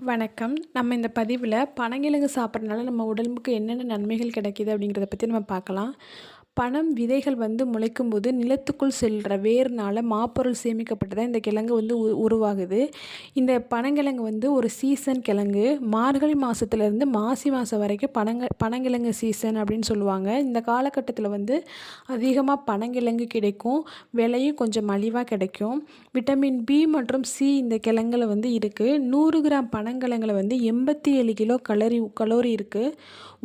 வணக்கம். நம்ம இந்த பதிவில் பனங்கிழங்கு சாப்பிட்றதுனால நம்ம உடம்புக்கு என்னென்ன நன்மைகள் கிடைக்கிது அப்படிங்கிறத பற்றி நம்ம பார்க்கலாம். பனம் விதைகள் வந்து முளைக்கும் போது நிலத்துக்குள் செல்கிற வேர்னால் மாப்பொருள் சேமிக்கப்பட்டு தான் இந்த கிழங்கு வந்து உ உருவாகுது. இந்த பனங்கிழங்கு வந்து ஒரு சீசன் கிழங்கு. மார்கழி மாதத்துலேருந்து மாசி மாதம் வரைக்கும் பனங்க பனங்கிழங்கு சீசன் அப்படின்னு சொல்லுவாங்க. இந்த காலகட்டத்தில் வந்து அதிகமாக பனங்கிழங்கு கிடைக்கும். விலையும் கொஞ்சம் மலிவாக கிடைக்கும். விட்டமின் பி மற்றும் சி இந்த கிழங்குல வந்து இருக்குது நூறு கிராம் பனங்கிழங்கில் வந்து எண்பத்தி ஏழு கிலோ கலரி கலோரி இருக்குது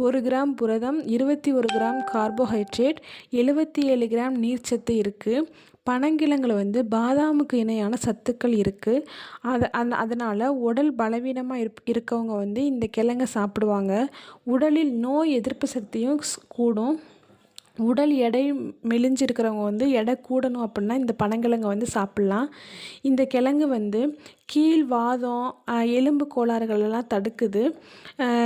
ஒரு கிராம் புரதம் இருபத்தி ஒரு கிராம் கார்போஹைட்ரேட் எழுபத்தி ஏழு கிராம் நீர்ச்சத்து இருக்குது பனங்கிழங்குல வந்து பாதாமுக்கு இணையான சத்துக்கள் இருக்குது அதை அந்த அதனால் உடல் பலவீனமாக இருப் இருக்கவங்க வந்து இந்த கிழங்கை சாப்பிடுவாங்க. உடலில் நோய் எதிர்ப்பு சக்தியும் கூடும். உடல் எடை மெலிஞ்சிருக்கிறவங்க வந்து எடை கூடணும் அப்படின்னா இந்த பனங்கிழங்க வந்து சாப்பிட்லாம். இந்த கிழங்கு வந்து கீழ் வாதம் எலும்பு கோளாறுகளெல்லாம் தடுக்குது.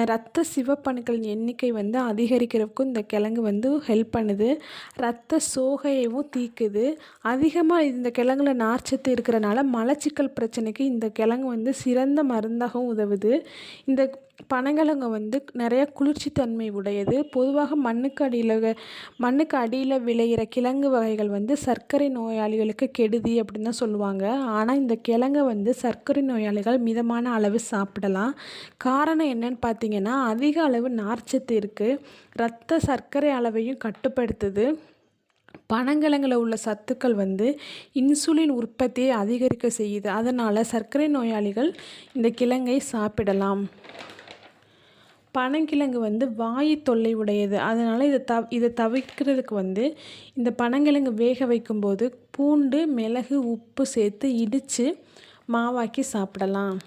ரத்த சிவப்பணுக்களின் எண்ணிக்கை வந்து அதிகரிக்கிறதுக்கும் இந்த கிழங்கு வந்து ஹெல்ப் பண்ணுது. ரத்த சோகையவும் தீக்குது. அதிகமாக இந்த கிழங்குல நார்ச்சத்து இருக்கிறனால மலச்சிக்கல் பிரச்சனைக்கு இந்த கிழங்கு வந்து சிறந்த மருந்தாகவும் உதவுது. இந்த பனங்கிழங்கு வந்து நிறைய குளிர்ச்சி தன்மை உடையது. பொதுவாக மண்ணுக்கு அடியில் மண்ணுக்கு அடியில் விளையிற கிழங்கு வகைகள் வந்து சர்க்கரை நோயாளிகளுக்கு கெடுதி அப்படின்னு தான் சொல்லுவாங்க. ஆனால் இந்த கிழங்கை வந்து சர்க்கரை நோயாளிகள் மிதமான அளவு சாப்பிடலாம். காரணம் என்னன்னு பார்த்தீங்கன்னா அதிக அளவு நார்ச்சத்து இருக்குது ரத்த சர்க்கரை அளவையும் கட்டுப்படுத்துது. பனங்கிழங்கில் உள்ள சத்துக்கள் வந்து இன்சுலின் உற்பத்தியை அதிகரிக்க செய்யுது. அதனால் சர்க்கரை நோயாளிகள் இந்த கிழங்கை சாப்பிடலாம். பனங்கிழங்கு வந்து வாயு தொல்லை உடையது அதனால் இதை தவ இதை தவிர்க்கிறதுக்கு வந்து இந்த பனங்கிழங்கு வேக வைக்கும்போது பூண்டு மிளகு உப்பு சேர்த்து இடித்து மாவாக்கி சாப்பிடலாம்.